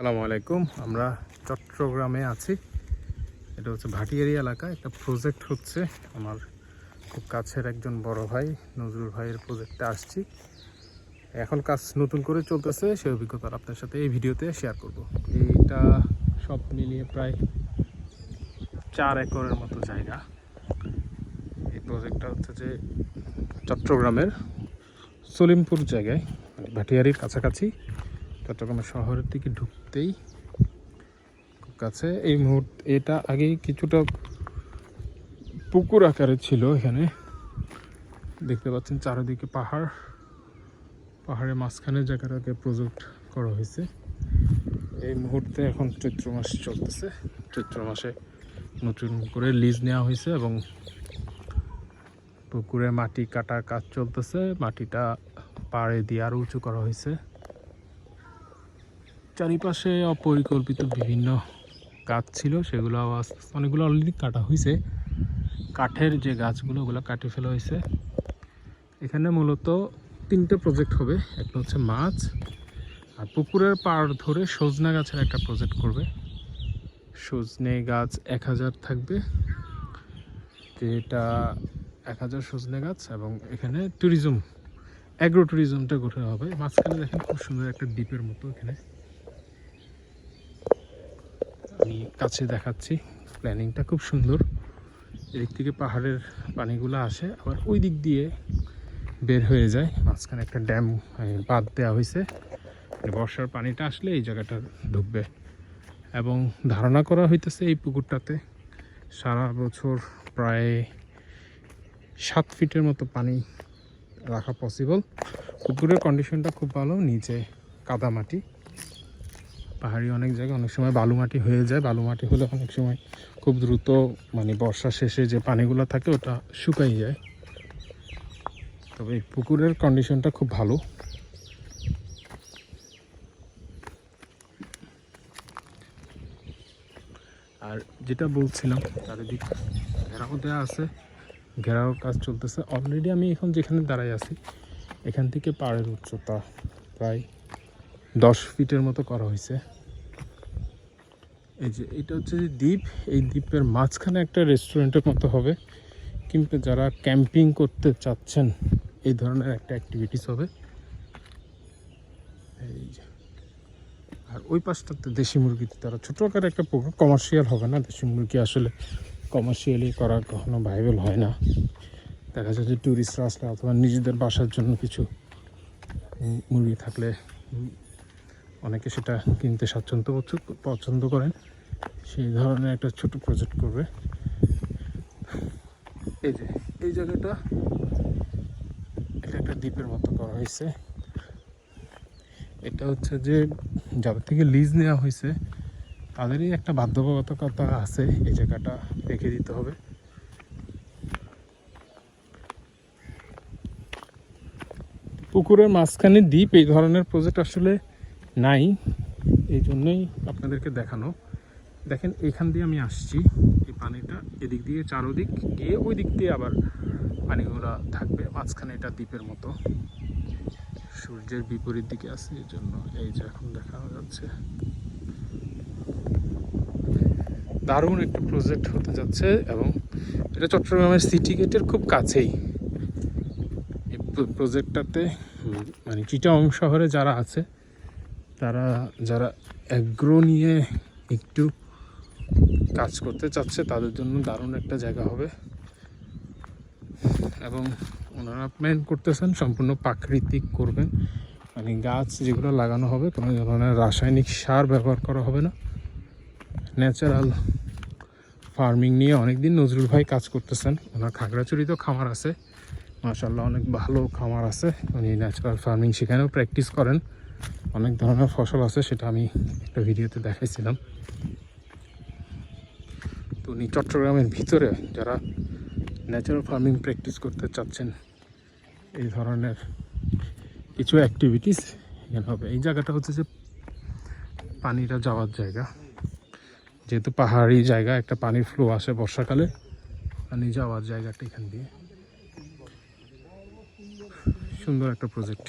আসসালামু আলাইকুম। আমরা চট্টগ্রামে আছি। এটা হচ্ছে ভাটিয়ারি এলাকা। একটা প্রজেক্ট হচ্ছে। আমার খুব কাছের একজন বড় ভাই, নজরুল ভাইয়ের প্রজেক্টে আসছি। এখন কাজ নতুন করে চলতেছে। সেই অভিজ্ঞতা আপনার সাথে এই ভিডিওতে শেয়ার করব। এইটা সব মিলিয়ে প্রায় চার একরের মতো জায়গা। এই প্রজেক্টটা হচ্ছে যে চট্টগ্রামের সলিমপুর জায়গায় মানে ভাটিয়ারির কাছাকাছি। চট্টগ্রাম শহরের দিকে ঢুকতেই খুব কাছে। এই মুহূর্তে, এটা আগে কিছুটা পুকুর আকারে ছিল এখানে। দেখতে পাচ্ছেন চারিদিকে পাহাড়। পাহাড়ের মাঝখানে জায়গাটাকে প্রজেক্ট করা হয়েছে। এই মুহূর্তে এখন চৈত্র মাস চলতেছে। চৈত্র মাসে নতুন করে লিজ নেওয়া হয়েছে এবং পুকুরে মাটি কাটা কাজ চলতেছে। মাটিটা পাড়ে দিয়ে আরও উঁচু করা হয়েছে। চারিপাশে অপরিকল্পিত বিভিন্ন গাছ ছিল, সেগুলো আস্তে অনেকগুলো অলরেডি কাটা হয়েছে কাঠের যে গাছগুলো, ওগুলো কাটে ফেলা হয়েছে এখানে মূলত তিনটে প্রজেক্ট হবে, একটা হচ্ছে মাছ, আর পুকুরের পাড় ধরে সজনা গাছের একটা প্রজেক্ট করবে। সজনে গাছ এক হাজার থাকবে, যেটা এক হাজার সজনে গাছ, এবং এখানে ট্যুরিজম অ্যাগ্রো ট্যুরিজমটা গঠন হবে। মাঝখানে দেখেন খুব সুন্দর একটা দ্বীপের মতো এখানে। আমি কাছে দেখাচ্ছি। প্ল্যানিংটা খুব সুন্দর। এদিক থেকে পাহাড়ের পানিগুলো আসে, আবার ওই দিক দিয়ে বের হয়ে যায়। মাঝখানে একটা ড্যাম বাদ দেওয়া হয়েছে। মানে বর্ষার পানিটা আসলে এই জায়গাটা ঢুকবে। এবং ধারণা করা হইতেছে এই পুকুরটাতে সারা বছর প্রায় সাত ফিটের মতো পানি রাখা পসিবল পুকুরের কন্ডিশনটা খুব ভালো, নিচে কাদা মাটি পাহাড়ি অনেক জায়গায় অনেক সময় বালু মাটি হয়ে যায়। বালু মাটি হলে অনেক সময় খুব দ্রুত মানে বর্ষা শেষে যে পানিগুলো থাকে ওটা শুকাই যায়। তবে এই পুকুরের কন্ডিশনটা খুব ভালো। আর যেটা বলছিলাম, চারিদিক ঘেরাও দেওয়া আছে, ঘেরাও কাজ চলতেছে। অলরেডি আমি এখন যেখানে দাঁড়াই আছি, এখান থেকে পাড়ের উচ্চতা প্রায় দশ ফিটের মতো করা হয়েছে। এই যে এটা হচ্ছে যে দ্বীপ। এই দ্বীপের মাঝখানে একটা রেস্টুরেন্টের মতো হবে। কিন্তু যারা ক্যাম্পিং করতে চাচ্ছেন, এই ধরনের একটা অ্যাক্টিভিটিস হবে। এই যে। আর ওই পাশটাতে দেশি মুরগিতে তারা ছোটো আকারে একটা পুকুর কমার্শিয়াল হবে না। দেশি মুরগি আসলে কমার্শিয়ালি করা কখনো ভাইবেল হয় না। দেখা যায় যে ট্যুরিস্টরা আসলে অথবা নিজেদের বাসার জন্য কিছু মুরগি থাকলে অনেকে সেটা কিনতে স্বাচ্ছন্দ্য পছন্দ করেন। সেই ধরনের একটা ছোট প্রজেক্ট করবে। এই যে, এই জায়গাটা এটা একটা দ্বীপের মতো করা হয়েছে। এটা হচ্ছে যে যাদের থেকে লিজ নেওয়া হয়েছে, তাদেরই একটা বাধ্যবাধকতা আছে এই জায়গাটা রেখে দিতে হবে। পুকুরের মাঝখানে দ্বীপ, এই ধরনের প্রজেক্ট আসলে নাই, এই জন্যই আপনাদেরকে দেখানো। দেখেন, এখান দিয়ে আমি আসছি। এই পানিটা এদিক দিয়ে, চারোদিক গিয়ে ওই দিক দিয়ে আবার পানিগুলো থাকবে? মাঝখানে এটা দ্বীপের মতো। সূর্যের বিপরীত দিকে আছে, এই জন্য এই যে এখন দেখা যাচ্ছে। দারুণ একটা প্রজেক্ট হতে যাচ্ছে এবং এটা চট্টগ্রামের সিটি গেটের খুব কাছেই। এই প্রজেক্টটাতে মানে চিটাং শহরে যারা আছে তারা যারা অ্যাগ্রো নিয়ে একটু কাজ করতে চাচ্ছে, তাদের জন্য দারুণ একটা জায়গা হবে। এবং ওনারা প্ল্যান করতেছেন সম্পূর্ণ প্রাকৃতিক করবেন। মানে গাছ যেগুলো লাগানো হবে, কোনো ধরনের রাসায়নিক সার ব্যবহার করা হবে না। ন্যাচারাল ফার্মিং নিয়ে অনেকদিন নজরুল ভাই কাজ করতেছেন। ওনার খাগড়াছড়িতেও খামার আছে। মাশাল্লাহ অনেক ভালো খামার আছে। উনি ন্যাচারাল ফার্মিং সেখানেও প্র্যাকটিস করেন। অনেক ধরনের ফসল আছে, সেটা আমি একটা ভিডিওতে দেখাইছিলাম। তো উনি চট্টগ্রামের ভিতরে যারা ন্যাচারাল ফার্মিং প্র্যাকটিস করতে চাচ্ছেন, এই ধরনের কিছু অ্যাক্টিভিটিস এখানে হবে। এই জায়গাটা হচ্ছে যে পানিটা যাওয়ার জায়গা। যেহেতু পাহাড়ি জায়গা, একটা পানির ফ্লো আসে বর্ষাকালে, পানি যাওয়ার জায়গাটা এখান দিয়ে। সুন্দর একটা প্রজেক্ট